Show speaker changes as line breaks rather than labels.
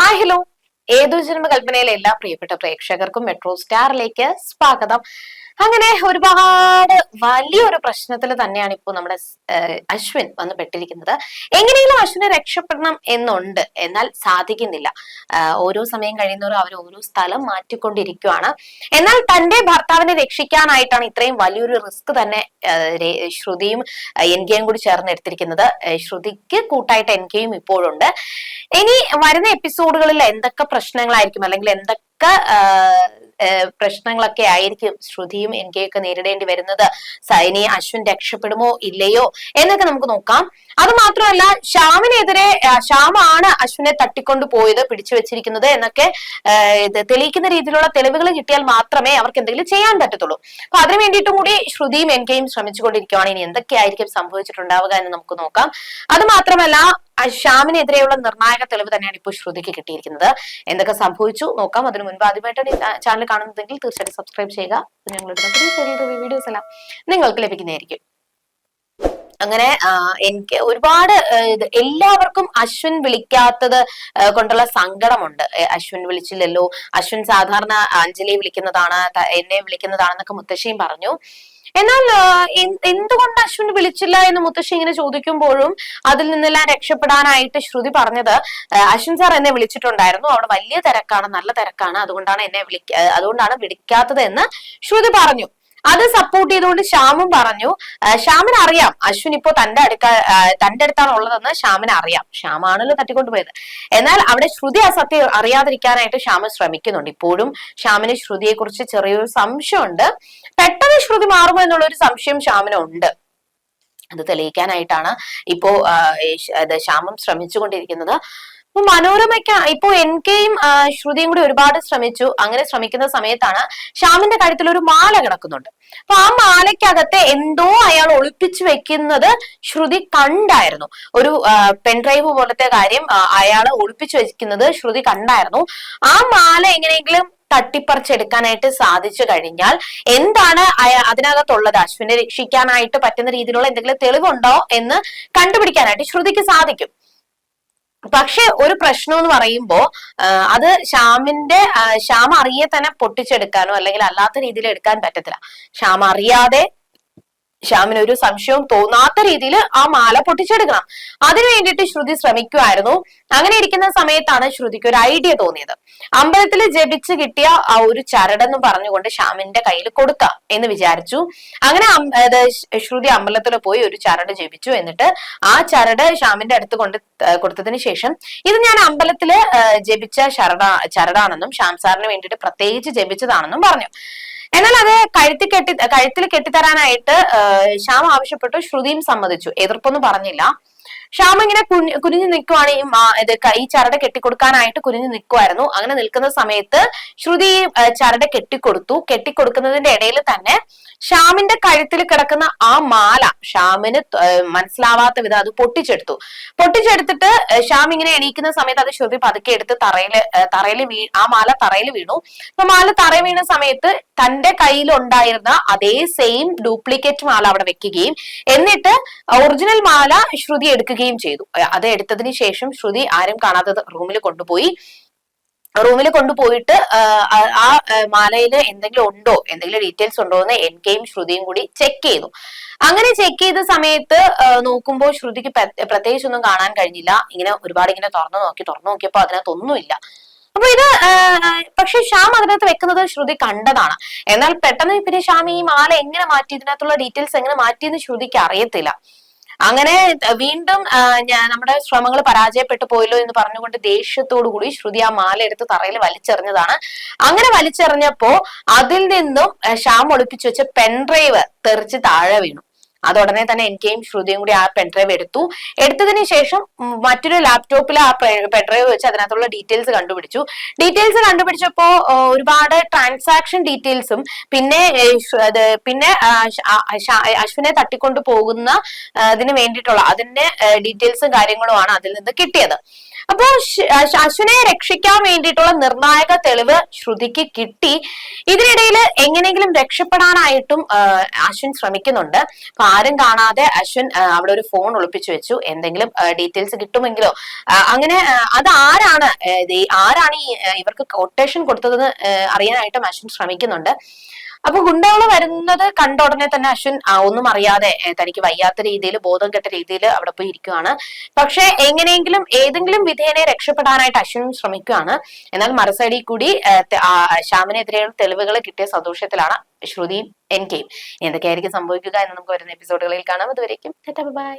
Hi hello ഏതു ജന്മ കൽപ്പനയിലെ എല്ലാ പ്രിയപ്പെട്ട പ്രേക്ഷകർക്കും മെട്രോ സ്റ്റാറിലേക്ക് സ്വാഗതം. അങ്ങനെ ഒരുപാട് വലിയൊരു പ്രശ്നത്തിൽ തന്നെയാണ് ഇപ്പോൾ നമ്മുടെ അശ്വിൻ വന്ന് പെട്ടിരിക്കുന്നത്. എങ്ങനെയെങ്കിലും അശ്വിനെ രക്ഷപ്പെടണം എന്നുണ്ട്. എന്നാൽ സാധിക്കുന്നില്ല. ഓരോ സമയം കഴിയുന്നവരും അവർ ഓരോ സ്ഥലം മാറ്റിക്കൊണ്ടിരിക്കുകയാണ് എന്നാൽ തന്റെ ഭർത്താവിനെ രക്ഷിക്കാനായിട്ടാണ് ഇത്രയും വലിയൊരു റിസ്ക് തന്നെ ശ്രുതിയും എൻ കെയും കൂടി ചേർന്ന് എടുത്തിരിക്കുന്നത് ശ്രുതിക്ക് കൂട്ടായിട്ട് എൻ കെയും ഇപ്പോഴുണ്ട്. ഇനി വരുന്ന എപ്പിസോഡുകളിൽ എന്തൊക്കെ പ്രശ്നങ്ങളായിരിക്കും? അല്ലെങ്കിൽ എന്തൊക്കെ പ്രശ്നങ്ങളൊക്കെ ആയിരിക്കും ശ്രുതിയും എൻ കെയൊക്കെ നേരിടേണ്ടി വരുന്നത്. സൈനി അശ്വിൻ രക്ഷപ്പെടുമോ ഇല്ലയോ എന്നൊക്കെ നമുക്ക് നോക്കാം. അത് മാത്രമല്ല ശ്യാമിനെതിരെ ശ്യാമാണ് അശ്വിനെ തട്ടിക്കൊണ്ടു പോയത് പിടിച്ചു വെച്ചിരിക്കുന്നത് എന്നൊക്കെ ഇത് തെളിയിക്കുന്ന രീതിയിലുള്ള തെളിവുകൾ കിട്ടിയാൽ മാത്രമേ അവർക്ക് എന്തെങ്കിലും ചെയ്യാൻ പറ്റത്തുള്ളൂ. അപ്പൊ അതിനു വേണ്ടിയിട്ടും കൂടി ശ്രുതിയും എൻ കെയും ശ്രമിച്ചുകൊണ്ടിരിക്കുകയാണ് ഇനി എന്തൊക്കെയായിരിക്കും സംഭവിച്ചിട്ടുണ്ടാവുക എന്ന് നമുക്ക് നോക്കാം. അത് മാത്രമല്ല ആ ശ്യാമിനെതിരെയുള്ള നിർണായക തെളിവ് തന്നെയാണ് ഇപ്പോൾ ശ്രുതിക്ക് കിട്ടിയിരിക്കുന്നത്. എന്തൊക്കെ സംഭവിച്ചു നോക്കാം. അതിനു മുൻപ് ആദ്യമായിട്ടാണ് ചാനൽ കാണുന്നതെങ്കിൽ തീർച്ചയായിട്ടും സബ്സ്ക്രൈബ് ചെയ്യുക. ഞങ്ങളുടെ വീഡിയോസ് എല്ലാം നിങ്ങൾക്ക് ലഭിക്കുന്നതായിരിക്കും. അങ്ങനെ എനിക്ക് ഒരുപാട് എല്ലാവർക്കും അശ്വിൻ വിളിക്കാത്തത് കൊണ്ടുള്ള സങ്കടമുണ്ട്. അശ്വിൻ വിളിച്ചില്ലല്ലോ. അശ്വിൻ സാധാരണ അഞ്ജലിയെ വിളിക്കുന്നതാണ് എന്നെ വിളിക്കുന്നതാണെന്നൊക്കെ മുത്തശ്ശിയും പറഞ്ഞു. എന്നാൽ എന്തുകൊണ്ട് അശ്വിൻ വിളിച്ചില്ല എന്ന് മുത്തശ്ശി ഇങ്ങനെ ചോദിക്കുമ്പോഴും അതിൽ നിന്നെല്ലാം രക്ഷപ്പെടാനായിട്ട് ശ്രുതി പറഞ്ഞത് അശ്വിൻ സാർ എന്നെ വിളിച്ചിട്ടുണ്ടായിരുന്നു. അവിടെ വലിയ തിരക്കാണ് നല്ല തിരക്കാണ്. അതുകൊണ്ടാണ് എന്നെ വിളിക്ക അതുകൊണ്ടാണ് വിളിക്കാത്തത് എന്ന് ശ്രുതി പറഞ്ഞു. അത് സപ്പോർട്ട് ചെയ്തുകൊണ്ട് ശ്യാമും പറഞ്ഞു. ശ്യാമിന് അറിയാം. അശ്വിൻ ഇപ്പോ തന്റെ അടുക്ക തന്റെ അടുത്താണ് ഉള്ളതെന്ന് ശ്യാമിന് അറിയാം. ശ്യാമാണല്ലോ തട്ടിക്കൊണ്ടുപോയത്. എന്നാൽ അവിടെ ശ്രുതി ആ സത്യം അറിയാതിരിക്കാനായിട്ട് ശ്യാമ ശ്രമിക്കുന്നുണ്ട്. ഇപ്പോഴും ശ്യാമിന് ശ്രുതിയെ കുറിച്ച് ചെറിയൊരു സംശയമുണ്ട്. പെട്ടെന്ന് ശ്രുതി മാറുമോ എന്നുള്ള ഒരു സംശയം ശ്യാമിനുണ്ട്. അത് തെളിയിക്കാനായിട്ടാണ് ഇപ്പോ ശ്യാമം ശ്രമിച്ചുകൊണ്ടിരിക്കുന്നത്. അപ്പൊ മനോരമയ്ക്ക് ഇപ്പോ എൻ കെയും ശ്രുതിയും കൂടി ഒരുപാട് ശ്രമിച്ചു. അങ്ങനെ ശ്രമിക്കുന്ന സമയത്താണ് ശ്യാമിന്റെ കഴുത്തിൽ ഒരു മാല കിടക്കുന്നുണ്ട്. അപ്പൊ ആ മാലയ്ക്കകത്തെ എന്തോ അയാൾ ഒളിപ്പിച്ചു വെക്കുന്നത് ശ്രുതി കണ്ടായിരുന്നു. ഒരു പെൻഡ്രൈവ് പോലത്തെ കാര്യം അയാൾ ഒളിപ്പിച്ചു വെക്കുന്നത് ശ്രുതി കണ്ടായിരുന്നു. ആ മാല എങ്ങനെയെങ്കിലും തട്ടിപ്പറിച്ചെടുക്കാനായിട്ട് സാധിച്ചു കഴിഞ്ഞാൽ എന്താണ് അതിനകത്തുള്ളത്? അശ്വിനെ രക്ഷിക്കാനായിട്ട് പറ്റുന്ന രീതിയിലുള്ള എന്തെങ്കിലും തെളിവുണ്ടോ എന്ന് കണ്ടുപിടിക്കാനായിട്ട് ശ്രുതിക്ക് സാധിക്കും. പക്ഷെ ഒരു പ്രശ്നം എന്ന് പറയുമ്പോ അത് ശ്യാമിന്റെ ശ്യാം അറിയെ തന്നെ പൊട്ടിച്ചെടുക്കാനോ അല്ലെങ്കിൽ അല്ലാത്ത രീതിയിൽ എടുക്കാൻ പറ്റത്തില്ല. ശ്യാം അറിയാതെ ശ്യാമിന് ഒരു സംശയവും തോന്നാത്ത രീതിയിൽ ആ മാല പൊട്ടിച്ചെടുക്കണം. അതിനു വേണ്ടിയിട്ട് ശ്രുതി ശ്രമിക്കുമായിരുന്നു അങ്ങനെ ഇരിക്കുന്ന സമയത്താണ് ശ്രുതിക്ക് ഒരു ഐഡിയ തോന്നിയത്. അമ്പലത്തിൽ ജപിച്ച് കിട്ടിയ ആ ഒരു ചരടെന്ന് പറഞ്ഞുകൊണ്ട് ശ്യാമിന്റെ കയ്യിൽ കൊടുക്കാം എന്ന് വിചാരിച്ചു. അങ്ങനെ ശ്രുതി അമ്പലത്തിൽ പോയി ഒരു ചരട് ജപിച്ചു. എന്നിട്ട് ആ ചരട് ശ്യാമിന്റെ അടുത്ത് കൊണ്ട് കൊടുത്തതിന് ശേഷം ഇത് ഞാൻ അമ്പലത്തിൽ ജപിച്ച ചരട ചരടാണെന്നും ശ്യാം സാറിന് വേണ്ടിയിട്ട് പ്രത്യേകിച്ച് ജപിച്ചതാണെന്നും പറഞ്ഞു. എന്നാൽ അത് കഴുത്തിൽ കെട്ടി കഴുത്തിൽ കെട്ടിത്തരാനായിട്ട് ശ്യാം ആവശ്യപ്പെട്ടു ശ്രുതിയും സമ്മതിച്ചു. എതിർപ്പൊന്നും പറഞ്ഞില്ല. ശ്യാം ഇങ്ങനെ കുനി കുനിഞ്ഞു നിൽക്കുവാണ് ഈ ഇത് ഈ ചരട് കെട്ടിക്കൊടുക്കാനായിട്ട് കുനിഞ്ഞു നിൽക്കുമായിരുന്നു അങ്ങനെ നിൽക്കുന്ന സമയത്ത് ശ്രുതി ചരട കെട്ടിക്കൊടുത്തു. കെട്ടിക്കൊടുക്കുന്നതിന്റെ ഇടയിൽ തന്നെ ശ്യാമിന്റെ കഴുത്തിൽ കിടക്കുന്ന ആ മാല ശ്യാമിന് മനസ്സിലാവാത്ത വിധം അത് പൊട്ടിച്ചെടുത്തു. പൊട്ടിച്ചെടുത്തിട്ട് ശ്യാം ഇങ്ങനെ എണീക്കുന്ന സമയത്ത് അത് ശ്രുതി പതുക്കെ എടുത്ത് തറയിൽ തറയിൽ വീ ആ മാല തറയിൽ വീണു. അപ്പൊ മാല തറ വീണ സമയത്ത് തന്റെ കയ്യിൽ ഉണ്ടായിരുന്ന അതേ സെയിം ഡ്യൂപ്ലിക്കേറ്റ് മാല അവിടെ വെക്കുകയും എന്നിട്ട് ഒറിജിനൽ മാല ശ്രുതി എടുക്കുകയും ചെയ്തു. അഹ് അത് എടുത്തതിന് ശേഷം ശ്രുതി ആരും കാണാത്തത് റൂമിൽ കൊണ്ടുപോയി. റൂമിൽ കൊണ്ടുപോയിട്ട് ആ- മാലയിൽ എന്തെങ്കിലും ഉണ്ടോ എന്തെങ്കിലും ഡീറ്റെയിൽസ് ഉണ്ടോ എന്ന് എൻ കെയും ശ്രുതിയും കൂടി ചെക്ക് ചെയ്തു. അങ്ങനെ ചെക്ക് ചെയ്ത സമയത്ത് നോക്കുമ്പോൾ ശ്രുതിക്ക് പ്ര- പ്രത്യേകിച്ച് ഒന്നും കാണാൻ കഴിഞ്ഞില്ല. ഇങ്ങനെ ഒരുപാട് ഇങ്ങനെ തുറന്നു നോക്കി തുറന്നു നോക്കിയപ്പോൾ അതിനകത്തൊന്നുമില്ല. അപ്പൊ ഇത് പക്ഷെ ശ്യാം അതിനകത്ത് വെക്കുന്നത് ശ്രുതി കണ്ടതാണ്. എന്നാൽ പെട്ടെന്ന് പിന്നെ ശ്യാം ഈ മാല എങ്ങനെ മാറ്റി ഇതിനകത്തുള്ള ഡീറ്റെയിൽസ് എങ്ങനെ മാറ്റിയെന്ന് ശ്രുതിക്ക് അറിയത്തില്ല. അങ്ങനെ വീണ്ടും ഞാൻ നമ്മുടെ ശ്രമങ്ങൾ പരാജയപ്പെട്ടു പോയല്ലോ എന്ന് പറഞ്ഞുകൊണ്ട് ദേഷ്യത്തോടു കൂടി ശ്രുതി ആ മാല എടുത്ത് തറയിൽ വലിച്ചെറിഞ്ഞതാണ്. അങ്ങനെ വലിച്ചെറിഞ്ഞപ്പോ അതിൽ നിന്നും ശ്യാം ഒളിപ്പിച്ചു വെച്ച പെൻഡ്രൈവ് തെറിച്ച് താഴെ വീണു. അതുടനെ തന്നെ എനിക്കെയും ശ്രുതിയും കൂടി ആ പെൻഡ്രൈവ് എടുത്തു. എടുത്തതിന് ശേഷം മറ്റൊരു ലാപ്ടോപ്പിൽ ആ പെൻഡ്രൈവ് വെച്ച് അതിനകത്തുള്ള ഡീറ്റെയിൽസ് കണ്ടുപിടിച്ചു. ഡീറ്റെയിൽസ് കണ്ടുപിടിച്ചപ്പോ ഒരുപാട് ട്രാൻസാക്ഷൻ ഡീറ്റെയിൽസും പിന്നെ അത് പിന്നെ അശ്വിനെ തട്ടിക്കൊണ്ടു പോകുന്ന അതിന് വേണ്ടിയിട്ടുള്ള അതിന്റെ ഡീറ്റെയിൽസും കാര്യങ്ങളുമാണ് അതിൽ നിന്ന് കിട്ടിയത്. അപ്പോ ശ- രക്ഷിക്കാൻ വേണ്ടിയിട്ടുള്ള നിർണായക തെളിവ് ശ്രുതിക്ക് കിട്ടി. ഇതിനിടയിൽ എങ്ങനെയെങ്കിലും രക്ഷപ്പെടാനായിട്ടും അശ്വിൻ ശ്രമിക്കുന്നുണ്ട്. അപ്പൊ ആരും കാണാതെ അശ്വിൻ അവിടെ ഒരു ഫോൺ ഒളിപ്പിച്ചു വെച്ചു. എന്തെങ്കിലും ഡീറ്റെയിൽസ് കിട്ടുമെങ്കിലോ? അങ്ങനെ അത് ആരാണ് ആരാണ് ഈ ഇവർക്ക് കൊട്ടേഷൻ കൊടുത്തതെന്ന് അറിയാനായിട്ടും അശ്വിൻ ശ്രമിക്കുന്നുണ്ട്. അപ്പൊ ഗുണ്ടകൾ വരുന്നത് കണ്ട ഉടനെ തന്നെ അശ്വിൻ ഒന്നും അറിയാതെ തനിക്ക് വയ്യാത്ത രീതിയിൽ ബോധം കെട്ട രീതിയിൽ അവിടെ പോയി ഇരിക്കുകയാണ് പക്ഷെ എങ്ങനെയെങ്കിലും ഏതെങ്കിലും വിധേയനെ രക്ഷപ്പെടാനായിട്ട് അശ്വിൻ ശ്രമിക്കുകയാണ്. എന്നാൽ മറുസൈഡിൽ കൂടി ശ്യാമിനെതിരെയുള്ള തെളിവുകൾ കിട്ടിയ സന്തോഷത്തിലാണ് ശ്രുതിയും എൻ കെയും എന്തൊക്കെയായിരിക്കും സംഭവിക്കുക എന്ന് നമുക്ക് വരുന്ന എപ്പിസോഡുകളിൽ കാണാം. അതുവരേക്കും ബൈ.